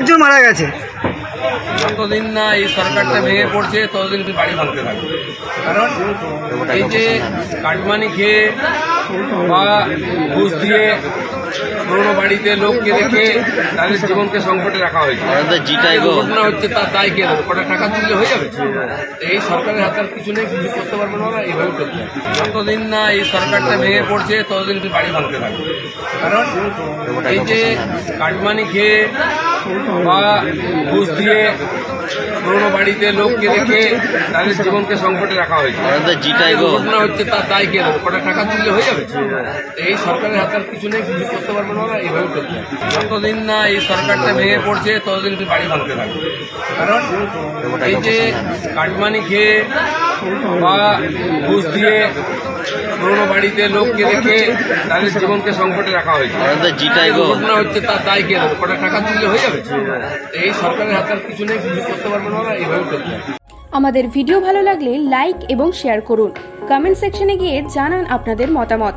একজন মারা গেছে। যতদিন না এই সরকারটা ভেঙে পড়ছে, ততদিন বাড়ি ভাঙতে থাকবে। কারণ এই যে কাটমানি খেয়ে বা ঘুষ দিয়ে পুরোনো বাড়িতে লোককে রেখে তাদের জীবনকে সংকটে রাখা হয়েছে। ঘটনা হচ্ছে তার দায় কে নেবে কটা টাকা তুললে হয়ে যাবে? এই সরকারের হাতে আর কিছু নেই কিছু করতে পারবে না ওরা এইভাবে চলতে যতদিন না এই সরকারটা ভেঙে পড়ছে ততদিন বাড়ি ভাঙতে থাকবে। কারণ এই যে কাটমানি খেয়ে বা ঘুষ দিয়ে পুরোনো বাড়িতে লোককে রেখে তাদের জীবনকে সংকটে রাখা হয়েছে। ঘটনা হচ্ছে তার দায় কে নেবে কটা টাকা তুললে হয়ে যাবে? এই সরকারের হাতে আর কিছু নেই কিছু করতে পারবে না এইভাবে চলতে যতদিন না এই সরকারটা ভেঙে পড়ছে ততদিন বাড়ি ভাঙতে থাকবে। কারণ এই যে কাটমানি খেয়ে বা ঘুষ দিয়ে পুরোনো বাড়িতে লোককে রেখে তাদের জীবনকে সংকটে রাখা হয়েছে। ঘটনা হচ্ছে তার দায় কে কটা টাকা তুললে হয়ে যাবে? এই সরকারের হাতে আর কিছু নেই কিছু করতে পারবে না এইভাবে চলতে আমাদের ভিডিও ভালো লাগলে লাইক এবং শেয়ার করুন। কমেন্ট সেকশনে গিয়ে জানান আপনাদের মতামত।